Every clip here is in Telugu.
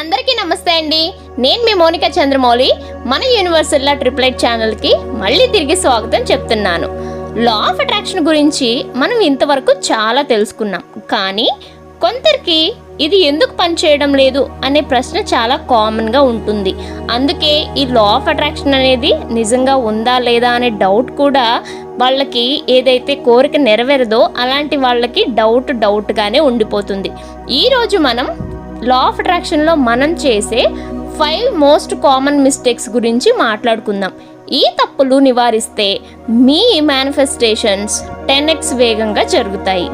అందరికీ నమస్తే అండి. నేను మీ మోనిక చంద్రమౌళి. మన యూనివర్సల్లా ట్రిప్లైట్ ఛానల్కి మళ్ళీ తిరిగి స్వాగతం చెప్తున్నాను. లా ఆఫ్ అట్రాక్షన్ గురించి మనం ఇంతవరకు చాలా తెలుసుకున్నాం. కానీ కొందరికి ఇది ఎందుకు పనిచేయడం లేదు అనే ప్రశ్న చాలా కామన్గా ఉంటుంది. అందుకే ఈ లా ఆఫ్ అట్రాక్షన్ అనేది నిజంగా ఉందా లేదా అనే డౌట్ కూడా వాళ్ళకి ఏదైతే కోరిక నెరవేరదో అలాంటి వాళ్ళకి డౌట్ డౌట్గానే ఉండిపోతుంది. ఈరోజు మనం లా ఆఫ్ అట్రాక్షన్లో మనం చేసే ఫైవ్ మోస్ట్ కామన్ మిస్టేక్స్ గురించి మాట్లాడుకుందాం. ఈ తప్పులు నివారిస్తే మీ మేనిఫెస్టేషన్స్ టెన్ ఎక్స్ వేగంగా జరుగుతాయి.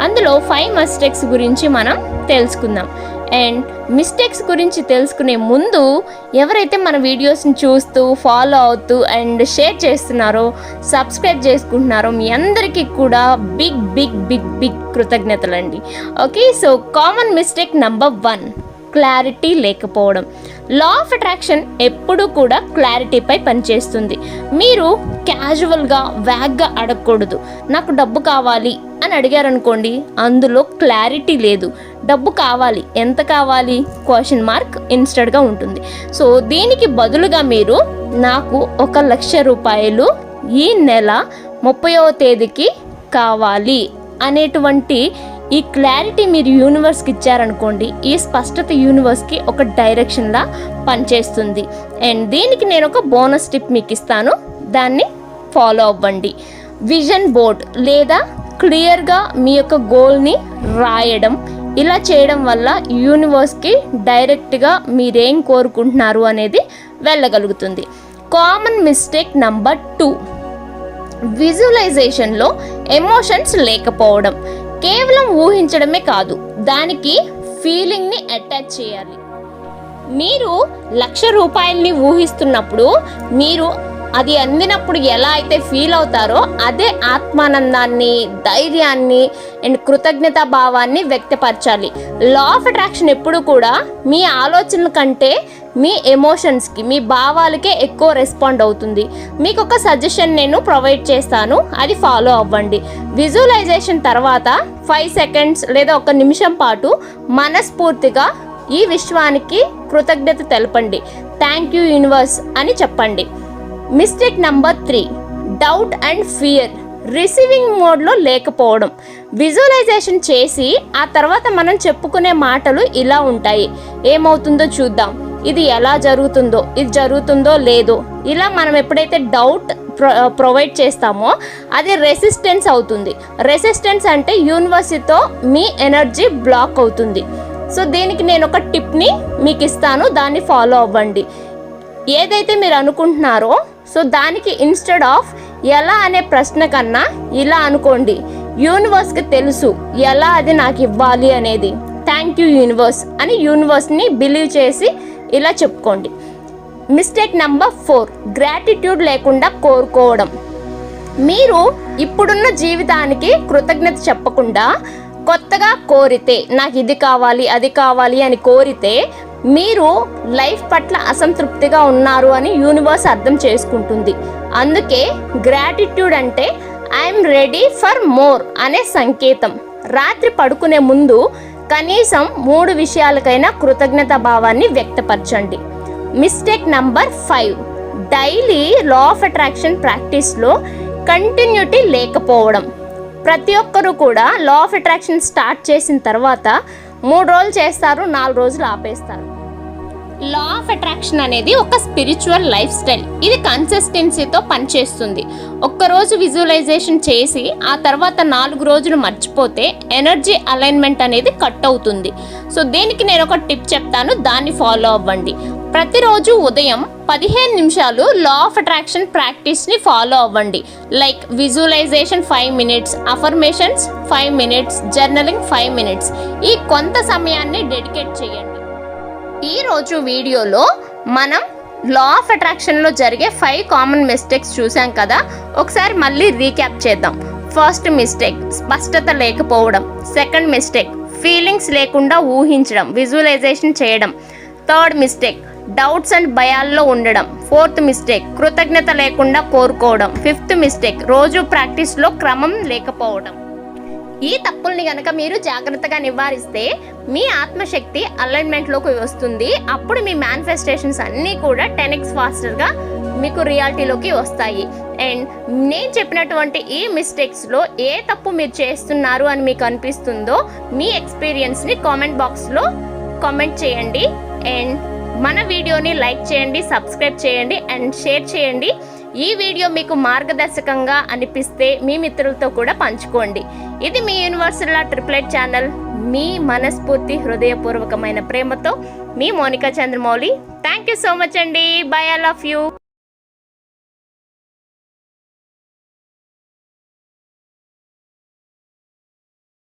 అందులో ఫైవ్ మిస్టేక్స్ గురించి మనం తెలుసుకుందాం. అండ్ మిస్టేక్స్ గురించి తెలుసుకునే ముందు ఎవరైతే మన వీడియోస్ని చూస్తూ ఫాలో అవుతూ అండ్ షేర్ చేస్తున్నారో సబ్స్క్రైబ్ చేసుకుంటున్నారో మీ అందరికీ కూడా big big big big కృతజ్ఞతలండి. Okay so common mistake number one clarity లేకపోవడం. లా ఆఫ్ అట్రాక్షన్ ఎప్పుడూ కూడా క్లారిటీపై పనిచేస్తుంది. మీరు క్యాజువల్గా వ్యాగ్గా అడగకూడదు. నాకు డబ్బు కావాలి అని అడిగారనుకోండి అందులో క్లారిటీ లేదు. డబ్బు కావాలి. ఎంత కావాలి? క్వశ్చన్ మార్క్ ఇన్స్టెడ్గా ఉంటుంది. సో దీనికి బదులుగా మీరు నాకు ఒక లక్ష రూపాయలు ఈ నెల ముప్పైవ తేదీకి కావాలి అనేటువంటి ఈ క్లారిటీ మీరు యూనివర్స్కి ఇచ్చారనుకోండి ఈ స్పష్టత యూనివర్స్కి ఒక డైరెక్షన్లా పనిచేస్తుంది. అండ్ దీనికి నేను ఒక బోనస్ టిప్ మీకు ఇస్తాను. దాన్ని ఫాలో అవ్వండి. విజన్ బోర్డ్ లేదా క్లియర్గా మీ యొక్క గోల్ని రాయడం ఇలా చేయడం వల్ల యూనివర్స్కి డైరెక్ట్గా మీరేం కోరుకుంటున్నారు అనేది వెళ్ళగలుగుతుంది. Common mistake number two. విజువలైజేషన్లో emotions లేకపోవడం. కేవలం ఊహించడమే కాదు దానికి ఫీలింగ్ని అటాచ్ చేయాలి. మీరు లక్ష రూపాయలని ఊహిస్తున్నప్పుడు మీరు అది అందినప్పుడు ఎలా అయితే ఫీల్ అవుతారో అదే ఆత్మానందాన్ని ధైర్యాన్ని అండ్ కృతజ్ఞతా భావాన్ని వ్యక్తపరచాలి. లా ఆఫ్ అట్రాక్షన్ ఎప్పుడు కూడా మీ ఆలోచనల కంటే మీ ఎమోషన్స్కి మీ భావాలకే ఎక్కువ రెస్పాండ్ అవుతుంది. మీకు ఒక సజెషన్ నేను ప్రొవైడ్ చేస్తాను అది ఫాలో అవ్వండి. విజువలైజేషన్ తర్వాత ఫైవ్ సెకండ్స్ లేదా ఒక నిమిషం పాటు మనస్ఫూర్తిగా ఈ విశ్వానికి కృతజ్ఞత తెలపండి. థ్యాంక్ యూ యూనివర్స్ అని చెప్పండి. Mistake number three doubt and fear. Receiving మోడ్లో లేకపోవడం. విజువలైజేషన్ చేసి ఆ తర్వాత మనం చెప్పుకునే మాటలు ఇలా ఉంటాయి. ఏమవుతుందో చూద్దాం. ఇది ఎలా జరుగుతుందో ఇది జరుగుతుందో లేదో. ఇలా మనం ఎప్పుడైతే డౌట్ ప్రొవైడ్ చేస్తామో అది రెసిస్టెన్స్ అవుతుంది. రెసిస్టెన్స్ అంటే యూనివర్సిటీతో మీ ఎనర్జీ బ్లాక్ అవుతుంది. సో దీనికి నేను ఒక టిప్ని మీకు ఇస్తాను. దాన్ని ఫాలో అవ్వండి. ఏదైతే మీరు అనుకుంటున్నారో సో దానికి ఇన్స్టెడ్ ఆఫ్ ఎలా అనే ప్రశ్న కన్నా ఇలా అనుకోండి. యూనివర్స్కి తెలుసు ఎలా అది నాకు ఇవ్వాలి అనేది. థ్యాంక్ యూ యూనివర్స్ అని యూనివర్స్ని బిలీవ్ చేసి ఇలా చెప్పుకోండి. మిస్టేక్ నెంబర్ ఫోర్ గ్రాటిట్యూడ్ లేకుండా కోరుకోవడం. మీరు ఇప్పుడున్న జీవితానికి కృతజ్ఞత చెప్పకుండా కొత్తగా కోరితే నాకు ఇది కావాలి అది కావాలి అని కోరితే మీరు లైఫ్ పట్ల అసంతృప్తిగా ఉన్నారు అని యూనివర్స్ అర్థం చేసుకుంటుంది. అందుకే గ్రాటిట్యూడ్ అంటే ఐఎమ్ రెడీ ఫర్ మోర్ అనే సంకేతం. రాత్రి పడుకునే ముందు కనీసం మూడు విషయాలకైనా కృతజ్ఞత భావాన్ని వ్యక్తపరచండి. Mistake number five. Daily law of attraction ప్రాక్టీస్లో continuity లేకపోవడం. ప్రతి ఒక్కరూ కూడా లా ఆఫ్ అట్రాక్షన్ స్టార్ట్ చేసిన తర్వాత మూడు రోజులు చేస్తారు నాలుగు రోజులు ఆపేస్తారు. లా ఆఫ్ అట్రాక్షన్ అనేది ఒక స్పిరిచువల్ లైఫ్ స్టైల్ ఇది కన్సిస్టెన్సీతో పనిచేస్తుంది. ఒక్కరోజు విజువలైజేషన్ చేసి ఆ తర్వాత నాలుగు రోజులు మర్చిపోతే ఎనర్జీ అలైన్మెంట్ అనేది కట్ అవుతుంది. సో దీనికి నేను ఒక టిప్ చెప్తాను దాన్ని ఫాలో అవ్వండి. ప్రతిరోజు ఉదయం పదిహేను నిమిషాలు లా ఆఫ్ అట్రాక్షన్ ప్రాక్టీస్ని ఫాలో అవ్వండి. Like visualization five minutes affirmations five minutes journaling five minutes ఈ కొంత సమయాన్ని డెడికేట్ చేయండి. ఈరోజు వీడియోలో మనం లా ఆఫ్ అట్రాక్షన్లో జరిగే ఫైవ్ కామన్ మిస్టేక్స్ చూసాం కదా. ఒకసారి మళ్ళీ రీక్యాప్ చేద్దాం. ఫస్ట్ మిస్టేక్ స్పష్టత లేకపోవడం. సెకండ్ మిస్టేక్ ఫీలింగ్స్ లేకుండా ఊహించడం విజువలైజేషన్ చేయడం. థర్డ్ మిస్టేక్ డౌట్స్ అండ్ భయాల్లో ఉండడం. ఫోర్త్ మిస్టేక్ కృతజ్ఞత లేకుండా కోరుకోవడం. ఫిఫ్త్ మిస్టేక్ రోజు ప్రాక్టీస్లో క్రమం లేకపోవడం. ఈ తప్పుల్ని కనుక మీరు జాగ్రత్తగా నివారిస్తే మీ ఆత్మశక్తి అలైన్మెంట్లోకి వస్తుంది. అప్పుడు మీ మేనిఫెస్టేషన్స్ అన్నీ కూడా టెన్ ఎక్స్ ఫాస్టర్గా మీకు రియాలిటీలోకి వస్తాయి. అండ్ నేను చెప్పినటువంటి ఈ మిస్టేక్స్లో ఏ తప్పు మీరు చేస్తున్నారు అని మీకు అనిపిస్తుందో మీ ఎక్స్పీరియన్స్ని కామెంట్ బాక్స్లో కామెంట్ చేయండి. అండ్ మన వీడియోని లైక్ చేయండి సబ్స్క్రైబ్ చేయండి అండ్ షేర్ చేయండి. ఈ వీడియో మీకు మార్గదర్శకంగా అనిపిస్తే మీ మిత్రులతో కూడా పంచుకోండి. ఇది మీ యూనివర్సల్ ట్రిప్లెట్ ఛానల్ మీ మనస్ఫూర్తి హృదయపూర్వకమైన ప్రేమతో మీ Monika Chandramouli. Thank you so much అండి. Bye I love you